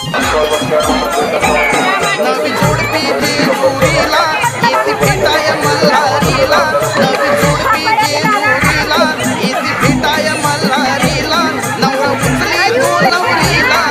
नवी जोडपी जी जोडीला येती भेटाय मल्हारीला. नवी जोडपी जी जोडीला येती भेटाय मल्हारीला. नवरा उचली तो नवरीला